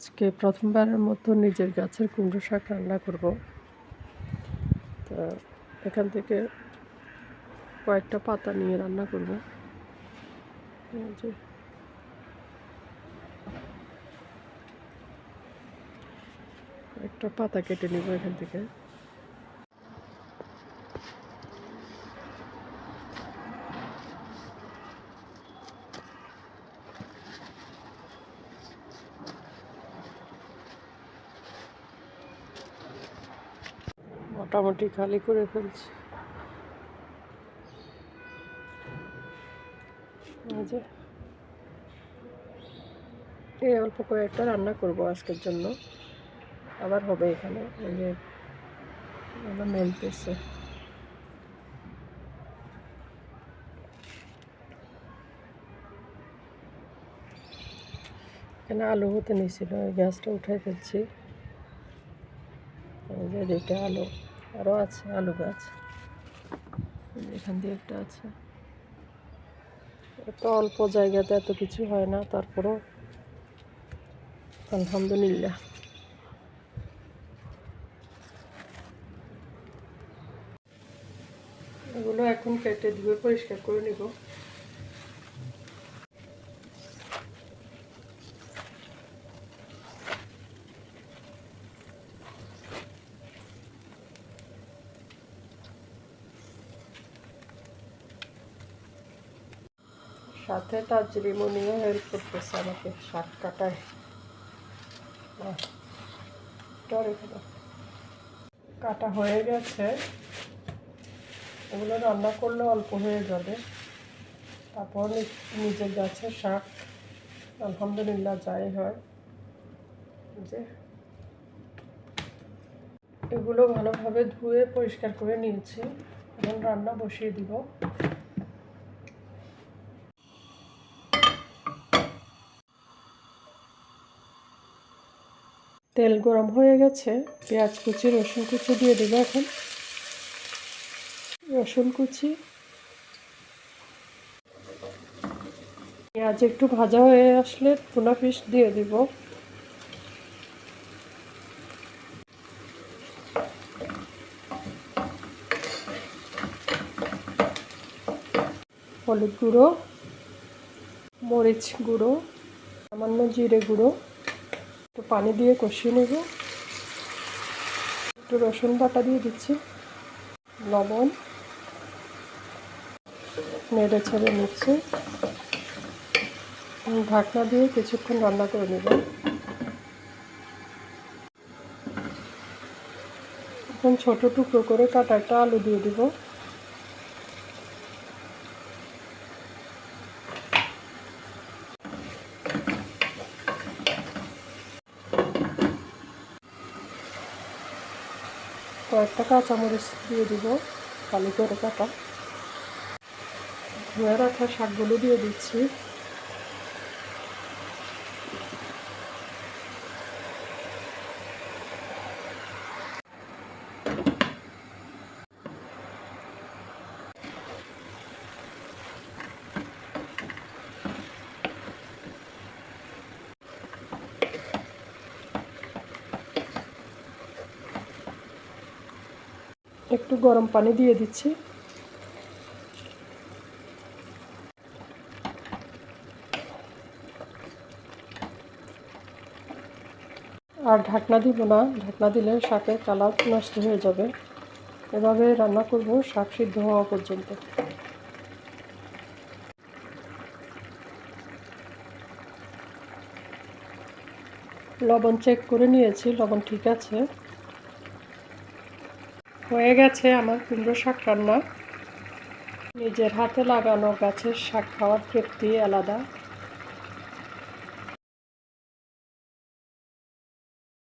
আজকে প্রথমবারের মতো নিজের গাছের কুমড়ো শাক রান্না করব। তো এখান থেকে কয়েকটা পাতা নিয়ে রান্না করব। কয়েকটা পাতা কেটে নিব এখান থেকে। মোটামুটি খালি করে ফেলছি। এই অল্প কয়েকটা রান্না করব আজকের জন্য। আবার হবে এখানে, এই যে আবার মেলতেছে এখানে আলু হতে নিয়েছিল, এই গ্যাসটা উঠাই ফেলছি। এই যে দুইটা আলু। আরও আছে, আলু গাছ। এখান দিয়ে একটা আছে। এত অল্প জায়গাতে এত কিছু হয় না, তারপরও আলহামদুলিল্লাহ। এগুলো এখন কেটে ধুয়ে পরিষ্কার করে নিব। সাথে তাজরিমনিও হেল্প করতেছে আমাকে শাক কাটায়। কাটা হয়ে গেছে। এগুলো রান্না করলে অল্প হয়ে যাবে। তারপর নিজের গাছের শাক। আলহামদুলিল্লাহ যাই হয়। যে এগুলো ভালোভাবে ধুয়ে পরিষ্কার করে নিয়েছি। এখন রান্না বসিয়ে দিব। তেল গরম হয়ে গেছে, পেঁয়াজ কুচি, রসুন কুচি দিয়ে দিব এখন। রসুন কুচি। পেঁয়াজ একটু ভাজা হয়ে আসলে টুনা ফিশ দিয়ে দিব। হলুদ গুঁড়ো, মরিচ গুঁড়ো, সামান্য জিরে গুঁড়ো। একটু পানি দিয়ে কষিয়ে নেব। একটু রসুন বাটা দিয়ে দিচ্ছি। লবণ। নেড়ে ছেড়ে নিচ্ছি। ঢাকনা দিয়ে কিছুক্ষণ রান্না করে নেব। এখন ছোটো টুকরো করে কাটা একটা আলু দিয়ে দিব। কয়েকটা কাঁচামরিচ দিয়ে দিব কালি করে কাটা। ধুয়ে রাখা শাকগুলো দিয়ে দিচ্ছি। একটু গরম পানি দিয়ে দিচ্ছি। আর ঢাকনা দিব না, ঢাকনা দিলে শাকের কালার নষ্ট হয়ে যাবে। এভাবে রান্না করব শাক সিদ্ধ হওয়া পর্যন্ত। লবণ চেক করে নিয়েছি, লবণ ঠিক আছে। হয়ে গেছে আমার কুমড়ো শাক রান্না। নিজের হাতে লাগানো গাছের শাক খাওয়ার তৃপ্তি আলাদা।